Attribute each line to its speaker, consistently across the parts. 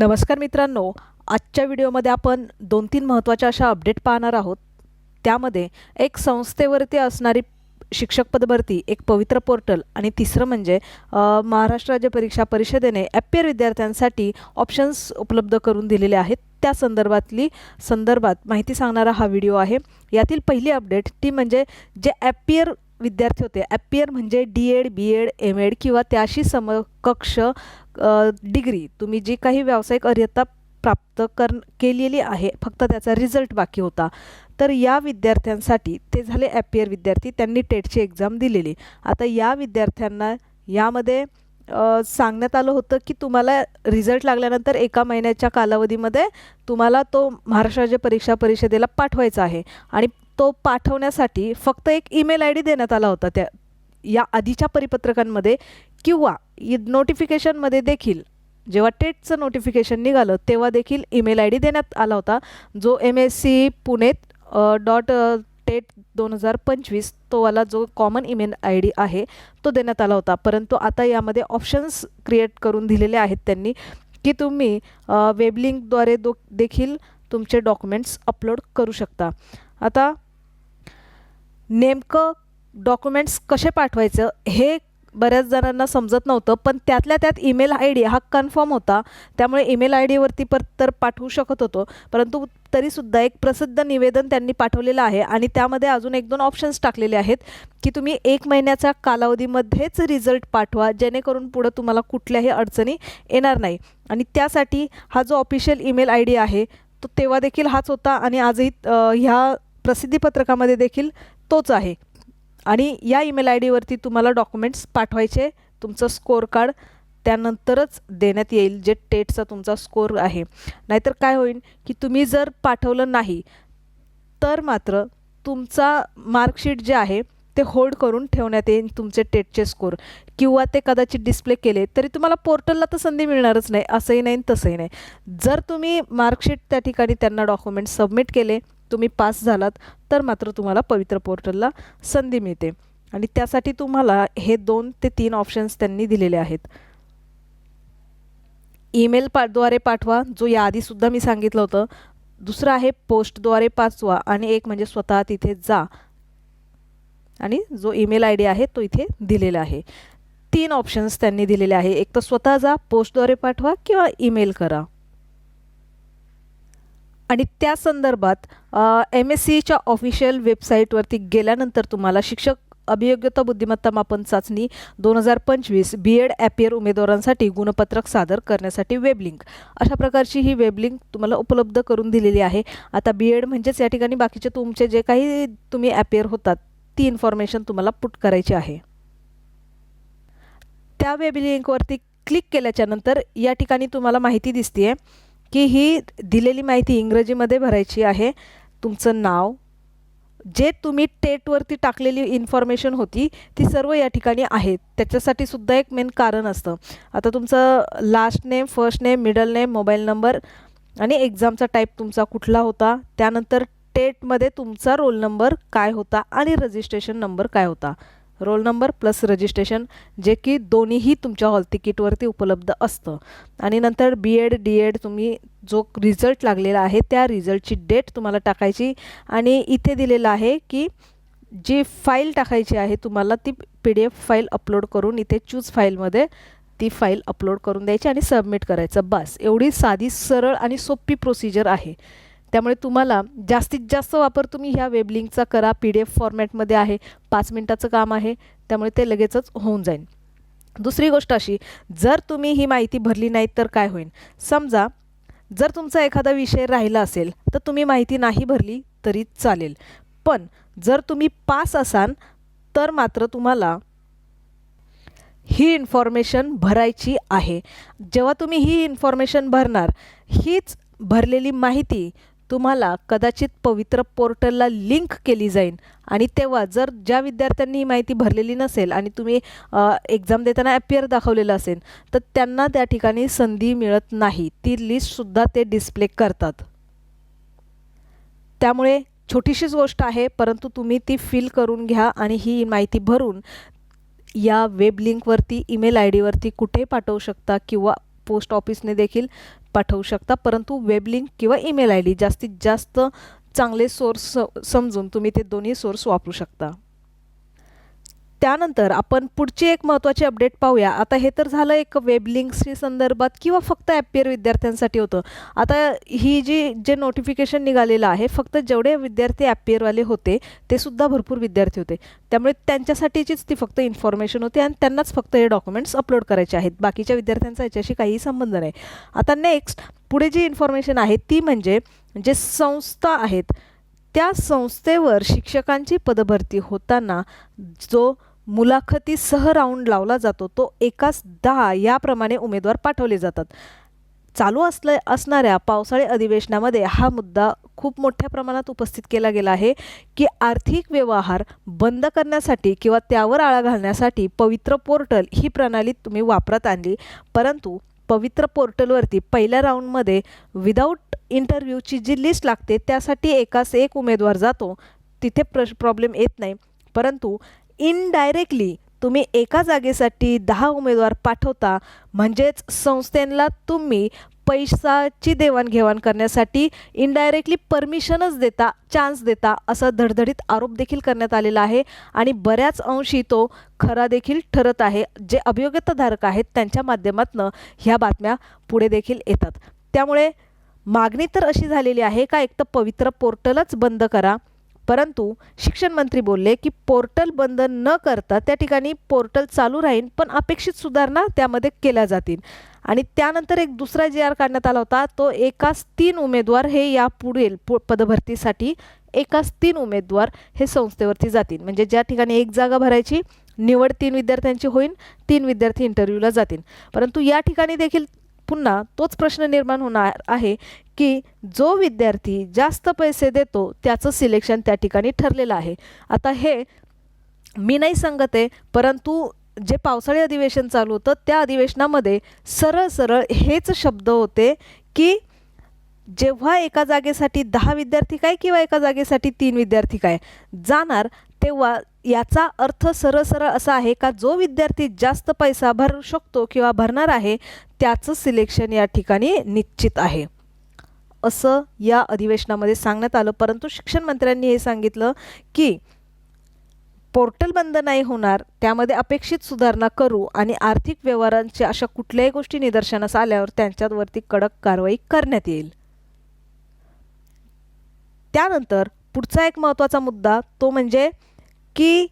Speaker 1: नमस्कार मित्रांनो आजच्या व्हिडिओमध्ये आपण दोन तीन महत्त्वाच्या अशा अपडेट पाहणार आहोत. त्यामध्ये एक संस्थेवरती असणारी शिक्षक पदभरती एक पवित्र पोर्टल आणि तिसरं म्हणजे महाराष्ट्र राज्य परीक्षा परिषदेने ॲपियर विद्यार्थ्यांसाठी ऑप्शन्स उपलब्ध करून दिलेले आहेत. त्या संदर्भातली संदर्भात माहिती सांगणारा हा व्हिडिओ आहे. यातील पहिली अपडेट ती म्हणजे जे ॲपियर विद्यार्थी होते ॲपियर म्हणजे D Ed B Ed M Ed किंवा त्याशी समकक्ष डिग्री तुम्ही जी काही व्यावसायिक अर्हता प्राप्त कर केलेली आहे फक्त त्याचा रिझल्ट बाकी होता. तर या विद्यार्थ्यांसाठी ते झाले ॲपियर विद्यार्थी त्यांनी टेटची एक्झाम दिलेली. आता या विद्यार्थ्यांना यामध्ये सांगण्यात आलं होतं की तुम्हाला रिझल्ट लागल्यानंतर एका महिन्याच्या कालावधीमध्ये तुम्हाला तो महाराष्ट्र राज्य परीक्षा परिषदेला पाठवायचा आहे. आणि तो पाठवण्यासाठी फक्त एक ईमेल आय डी देण्यात आला होता त्या या आधीच्या परिपत्रकांमध्ये किंवा नोटिफिकेशनमध्ये देखील जेव्हा टेटचं नोटिफिकेशन निघालं तेव्हा देखील ईमेल आय डी देण्यात आला होता जो M S C Pune dot TET दोन हजार पंचवीस तो वाला जो कॉमन ईमेल आय डी आहे तो देण्यात आला होता. परंतु आता यामध्ये ऑप्शन्स क्रिएट करून दिलेले आहेत त्यांनी की तुम्ही वेबलिंकद्वारे दो देखील तुमचे डॉक्युमेंट्स अपलोड करू शकता. आता नेमकं डॉक्युमेंट्स कसे पाठवायचं हे बऱ्याच जणांना समजत नव्हतं पण त्यातल्या त्यात ईमेल आय डी हा कन्फर्म होता. त्यामुळे ईमेल आय डीवरती पर तर पाठवू शकत होतो. परंतु तरीसुद्धा एक प्रसिद्ध निवेदन त्यांनी पाठवलेलं आहे आणि त्यामध्ये अजून एक दोन ऑप्शन्स टाकलेले आहेत की तुम्ही एक महिन्याच्या कालावधीमध्येच रिझल्ट पाठवा जेणेकरून पुढं तुम्हाला कुठल्याही अडचणी येणार नाही. आणि त्यासाठी हा जो ऑफिशियल ईमेल आय डी आहे तो तेव्हा देखील हाच होता आणि आजही ह्या प्रसिद्धीपत्रकामध्ये देखील तोच आहे. आणि या ईमेल आय डीवरती तुम्हाला डॉक्युमेंट्स पाठवायचे. तुमचं स्कोअर कार्ड त्यानंतरच देण्यात येईल जे टेटचा तुमचा स्कोअर आहे. नाहीतर काय होईल की तुम्ही जर पाठवलं नाही तर मात्र तुमचा मार्कशीट जे आहे ते होल्ड करून ठेवण्यात येईल तुमचे टेटचे स्कोअर किंवा ते कदाचित डिस्प्ले केले तरी तुम्हाला पोर्टलला तर संधी मिळणारच नाही असंही नाही आणि तसंही नाही. जर तुम्ही मार्कशीट त्या ठिकाणी त्यांना डॉक्युमेंट सबमिट केले तुम्ही पास झालात तर मात्र तुम्हाला पवित्र पोर्टलला संधी मिळते. आणि त्यासाठी तुम्हाला हे दोन ते तीन ऑप्शन्स त्यांनी दिलेले आहेत. ईमेल पाद्वारे पाठवा जो याआधीसुद्धा मी सांगितलं होतं. दुसरं आहे पोस्टद्वारे पाचवा आणि एक म्हणजे स्वतः तिथे जा. आणि जो ईमेल आय डी आहे तो इथे दिलेला आहे. तीन ऑप्शन्स त्यांनी दिलेले आहे. एक तर स्वतः जा पोस्टद्वारे पाठवा किंवा ईमेल करा. आणि त्या संदर्भात एम एस सीच्या ऑफिशियल वेबसाईटवरती गेल्यानंतर तुम्हाला शिक्षक अभियोग्यता बुद्धिमत्ता मापन चाचणी दोन हजार पंचवीस बी एड ॲपियर उमेदवारांसाठी गुणपत्रक सादर करण्यासाठी वेबलिंक अशा प्रकारची ही वेबलिंक तुम्हाला उपलब्ध करून दिलेली आहे. आता बी एड म्हणजेच या ठिकाणी बाकीचे तुमचे जे काही तुम्ही ॲपियर होतात ती इन्फॉर्मेशन तुम्हाला पुट करायची आहे. त्या वेबलिंकवरती क्लिक केल्याच्यानंतर या ठिकाणी तुम्हाला माहिती दिसते आहे की ही दिलेली माहिती इंग्रजीमध्ये भरायची आहे. तुमचं नाव जे तुम्ही टेटवरती टाकलेली इन्फॉर्मेशन होती ती सर्व या ठिकाणी आहेत. त्याच्यासाठी सुद्धा एक मेन कारण असतं. आता तुमचं last name first name middle name mobile number आणि एक्झामचा टाईप तुमचा कुठला होता त्यानंतर टेटमध्ये तुमचा रोल नंबर काय होता आणि रजिस्ट्रेशन नंबर काय होता. रोल नंबर प्लस रजिस्ट्रेशन जे की दोन्हीही तुमच्या हॉल तिकीटवरती उपलब्ध असतं. आणि नंतर बी एड डी एड तुम्ही जो रिझल्ट लागलेला आहे त्या रिझल्टची डेट तुम्हाला टाकायची. आणि इथे दिलेलं आहे की जी फाईल टाकायची आहे तुम्हाला ती P D F file upload करून इथे चूज फाईलमध्ये ती फाईल अपलोड करून द्यायची आणि सबमिट करायचं. बस. एवढी साधी सरळ आणि सोपी प्रोसिजर आहे. त्यामुळे तुम्हाला जास्तीत जास्त वापर तुम्ही ह्या वेबलिंकचा करा. पी डी एफ फॉर्मॅटमध्ये आहे. पाच मिनटाचं काम आहे. त्यामुळे ते लगेचच होऊन जाईल दुसरी गोष्ट अशी जर तुम्ही ही माहिती भरली नाही तर काय होईल समजा जर तुमचा एखादा विषय राहिला असेल तर तुम्ही माहिती नाही भरली तरी चालेल. पण जर तुम्ही पास असाल तर मात्र तुम्हाला ही इन्फॉर्मेशन भरायची आहे. जेव्हा तुम्ही ही इन्फॉर्मेशन भरणार हीच भरलेली माहिती तुम्हाला कदाचित पवित्र पोर्टलला लिंक केली जाईल. आणि तेव्हा जर ज्या विद्यार्थ्यांनी ही माहिती भरलेली नसेल आणि तुम्ही एक्झाम देताना ॲपियर दाखवलेलं असेल तर त्यांना त्या ठिकाणी संधी मिळत नाही. ती लिस्टसुद्धा ते डिस्प्ले करतात. त्यामुळे छोटीशीच गोष्ट आहे परंतु तुम्ही ती फिल करून घ्या आणि ही माहिती भरून या वेब लिंकवरती ईमेल आय डीवरती कुठे पाठवू शकता किंवा पोस्ट ऑफिसने देखील पाठवू शकता. परंतु वेबलिंक किंवा ईमेल आय डी जास्तीत जास्त चांगले सोर्स समजून तुम्ही ते दोन्ही सोर्स वापरू शकता. त्यानंतर आपण पुढची एक महत्त्वाची अपडेट पाहूया. आता हे तर झालं एक वेबलिंक्सची संदर्भात किंवा फक्त ॲपियर विद्यार्थ्यांसाठी होतं. आता ही जी जे नोटिफिकेशन निघालेलं आहे फक्त जेवढे विद्यार्थी ॲपियरवाले होते ते सुद्धा भरपूर विद्यार्थी होते. त्यामुळे त्यांच्यासाठीचीच ती फक्त इन्फॉर्मेशन होती आणि त्यांनाच फक्त हे डॉक्युमेंट्स अपलोड करायचे आहेत. बाकीच्या विद्यार्थ्यांचा याच्याशी काहीही संबंध नाही. आता नेक्स्ट पुढे जी इन्फॉर्मेशन आहे ती म्हणजे जे संस्था आहेत त्या संस्थेवर शिक्षकांची पदभरती होताना जो मुलाखतीसह राऊंड लावला जातो. तो एकाच दहा याप्रमाणे उमेदवार पाठवले जातात. चालू असले असणाऱ्या पावसाळी अधिवेशनामध्ये हा मुद्दा खूप मोठ्या प्रमाणात उपस्थित केला गेला आहे की आर्थिक व्यवहार बंद करण्यासाठी किंवा त्यावर आळा घालण्यासाठी पवित्र पोर्टल ही प्रणाली तुम्ही वापरात आणली. परंतु पवित्र पोर्टलवरती पहिल्या राऊंडमध्ये विदाऊट इंटरव्ह्यूची जी लिस्ट लागते त्यासाठी एकाच एक उमेदवार जातो. तिथे प्र प्रॉब्लेम येत नाही. परंतु इनडायरेक्टली तुम्ही एका जागेसाठी दहा उमेदवार पाठवता म्हणजेच संस्थेला तुम्ही पैशाची देवाणघेवाण करण्यासाठी इनडायरेक्टली परमिशनच देता चान्स देता असा धडधडीत आरोप देखील करण्यात आलेला आहे. आणि बऱ्याच अंशी तो खरा देखील ठरत आहे. जे अभियोग्यताधारक आहेत त्यांच्या माध्यमातून ह्या बातम्या पुढे देखील येतात. त्यामुळे मागणी तर अशी झालेली आहे का एक तर पवित्र पोर्टलच बंद करा परंतु शिक्षण मंत्री बोलले की पोर्टल बंद न करता त्या ठिकाणी पोर्टल चालू राहील पण अपेक्षित सुधारणा त्यामध्ये केल्या जातील. आणि त्यानंतर एक दुसरा जे आर काढण्यात आला होता तो एकाच तीन उमेदवार हे या पुढील पु पदभरतीसाठी एकाच तीन उमेदवार हे संस्थेवरती जातील. म्हणजे ज्या ठिकाणी एक जागा भरायची निवड तीन विद्यार्थ्यांची होईल तीन विद्यार्थी इंटरव्ह्यूला जातील. परंतु या ठिकाणी देखील पुन्हा तोच प्रश्न निर्माण होणार आहे की जो विद्यार्थी जास्त पैसे देतो त्याचं सिलेक्शन त्या ठिकाणी ठरलेलं आहे. आता हे मी नाही सांगत आहे परंतु जे पावसाळी अधिवेशन चालू होतं त्या अधिवेशनामध्ये सरळ सरळ हेच शब्द होते की जेव्हा एका जागेसाठी दहा विद्यार्थी काय किंवा एका जागेसाठी तीन विद्यार्थी काय जाणार तेव्हा याचा अर्थ सरळ सरळ असा आहे का जो विद्यार्थी जास्त पैसा भरू शकतो किंवा भरणार आहे त्याचं सिलेक्शन या ठिकाणी निश्चित आहे. असं या अधिवेशनामध्ये सांगण्यात आलं. परंतु शिक्षण मंत्र्यांनी हे सांगितलं की पोर्टल बंद नाही होणार त्यामध्ये अपेक्षित सुधारणा करू आणि आर्थिक व्यवहारांच्या अशा कुठल्याही गोष्टी निदर्शनास आल्यावर त्यांच्यावरती कडक कारवाई करण्यात येईल. त्यानंतर पुढचा एक महत्त्वाचा मुद्दा तो म्हणजे की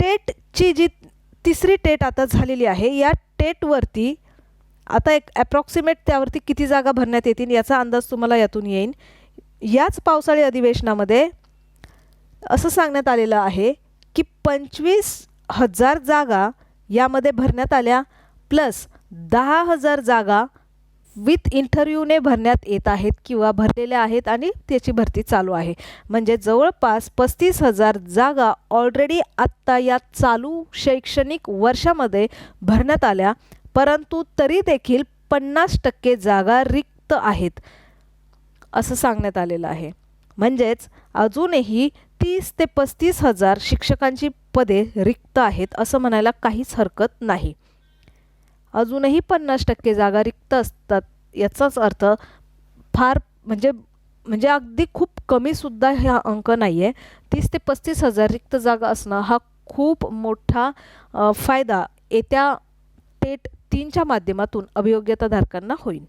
Speaker 1: टेटची जी तिसरी टेट आता झालेली आहे या टेटवरती आता एक ॲप्रॉक्सिमेट त्यावरती किती जागा भरण्यात येतील याचा अंदाज तुम्हाला यातून येईल याच पावसाळी अधिवेशनामध्ये असं सांगण्यात आलेलं आहे की पंचवीस हजार जागा यामध्ये भरण्यात आल्या प्लस दहा हजार जागा विथ इंटरव्ह्यूने भरण्यात येत आहेत किंवा भरलेल्या आहेत आणि त्याची भरती चालू आहे. म्हणजे जवळपास पस्तीस हजार जागा ऑलरेडी आत्ता या चालू शैक्षणिक वर्षामध्ये भरण्यात आल्या परंतु तरी देखील पन्नास टक्के जागा रिक्त आहेत असं सांगण्यात आलेलं आहे. म्हणजेच अजूनही तीस ते पस्तीस हजार शिक्षकांची पदे रिक्त आहेत असं म्हणायला काहीच हरकत नाही. अजूनही पन्नास टक्के जागा रिक्त असतात. याचाच अर्थ फार म्हणजे म्हणजे अगदी खूप कमीसुद्धा हा अंक नाही आहे तीस ते पस्तीस हजार रिक्त जागा असणं हा खूप मोठा फायदा येत्या टेट तीनच्या माध्यमातून अभियोग्यताधारकांना होईल.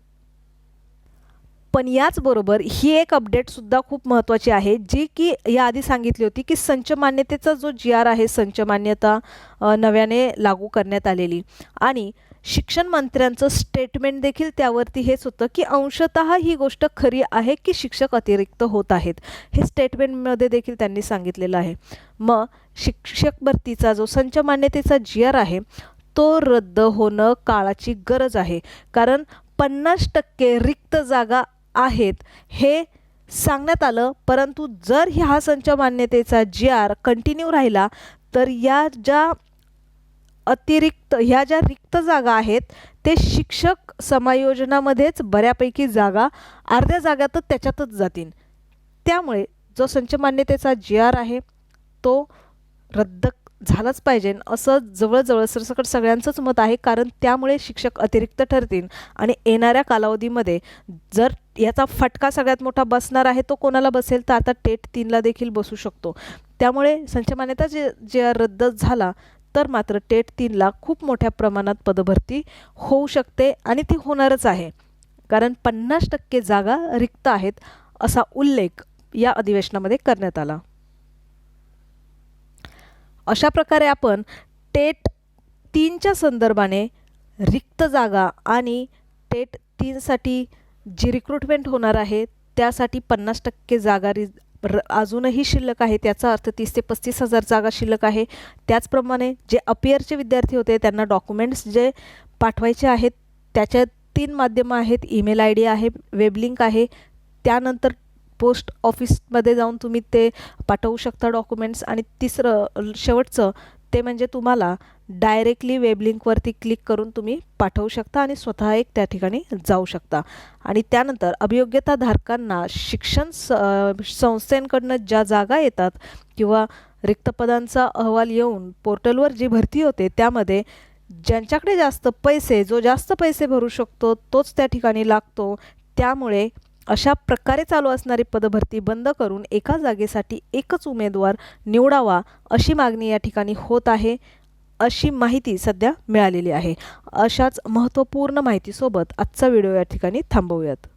Speaker 1: पण याचबरोबर ही एक अपडेटसुद्धा खूप महत्त्वाची आहे जी की याआधी सांगितली होती की संच मान्यतेचा जो जी आर आहे संच मान्यता नव्याने लागू करण्यात आलेली. आणि शिक्षण मंत्र्यांचं स्टेटमेंट देखील त्यावरती हेच होतं की अंशत ही गोष्ट खरी आहे की शिक्षक अतिरिक्त होत आहेत? हे स्टेटमेंटमध्ये देखील त्यांनी सांगितलेलं आहे. मग शिक्षक भरतीचा जो संच मान्यतेचा जी आर आहे तो रद्द होणं काळाची गरज आहे. कारण पन्नास टक्के रिक्त जागा आहेत हे सांगण्यात आलं परंतु जर ह्या संच मान्यतेचा जी आर कंटिन्यू राहिला तर या ज्या अतिरिक्त ह्या ज्या रिक्त जागा आहेत ते शिक्षक समायोजनामध्येच बऱ्यापैकी जागा अर्ध्या जागा तर त्याच्यातच जातील. त्यामुळे जो संच मान्यतेचा जी आर आहे तो रद्द झालाच पाहिजे. असं जवळजवळ सरसकट सगळ्यांचंच मत आहे कारण त्यामुळे शिक्षक अतिरिक्त ठरतील. आणि येणाऱ्या कालावधीमध्ये जर याचा फटका सगळ्यात मोठा बसणार आहे तो कोणाला बसेल? तर आता टेट तीनला देखील बसू शकतो. त्यामुळे संच मान्यता जे जे रद्द झाला तर मात्र टेट तीनला खूप मोठ्या प्रमाणात पदभरती होऊ शकते आणि ती होणारच आहे. कारण पन्नास टक्के जागा रिक्त आहेत असा उल्लेख या अधिवेशनामध्ये करण्यात आला. अशा प्रकारे आपण टेट तीनच्या संदर्भाने रिक्त जागा आणि टेट तीनसाठी जी रिक्रुटमेंट होणार आहे त्यासाठी पन्नास टक्के जागा रि अजूनही शिल्लक आहे त्याचा अर्थ तीस ते पस्तीस हजार जागा शिल्लक आहे. त्याचप्रमाणे जे अपियरचे विद्यार्थी होते त्यांना डॉक्युमेंट्स जे पाठवायचे आहेत त्याच्या तीन माध्यमं आहेत. ईमेल आय डी आहे वेबलिंक आहे. त्यानंतर पोस्ट ऑफिसमध्ये जाऊन तुम्ही ते पाठवू शकता डॉक्युमेंट्स आणि तिसरं शेवटचं ते म्हणजे तुम्हाला डायरेक्टली वेबलिंकवरती क्लिक करून तुम्ही पाठवू शकता आणि स्वतः एक त्या ठिकाणी जाऊ शकता. आणि त्यानंतर अभियोग्यताधारकांना शिक्षण स संस्थेकडनं ज्या जागा येतात किंवा रिक्तपदांचा अहवाल येऊन पोर्टलवर जी भरती होते त्यामध्ये ज्यांच्याकडे जास्त पैसे जो जास्त पैसे भरू शकतो तोच त्या ठिकाणी लागतो. त्यामुळे अशा प्रकारे चालू असणारी पदभरती बंद करून एका जागेसाठी एकच उमेदवार निवडावा अशी मागणी या ठिकाणी होत आहे अशी माहिती सध्या मिळालेली आहे. अशाच महत्त्वपूर्ण माहितीसोबत आजचा व्हिडिओ या ठिकाणी थांबवूयात.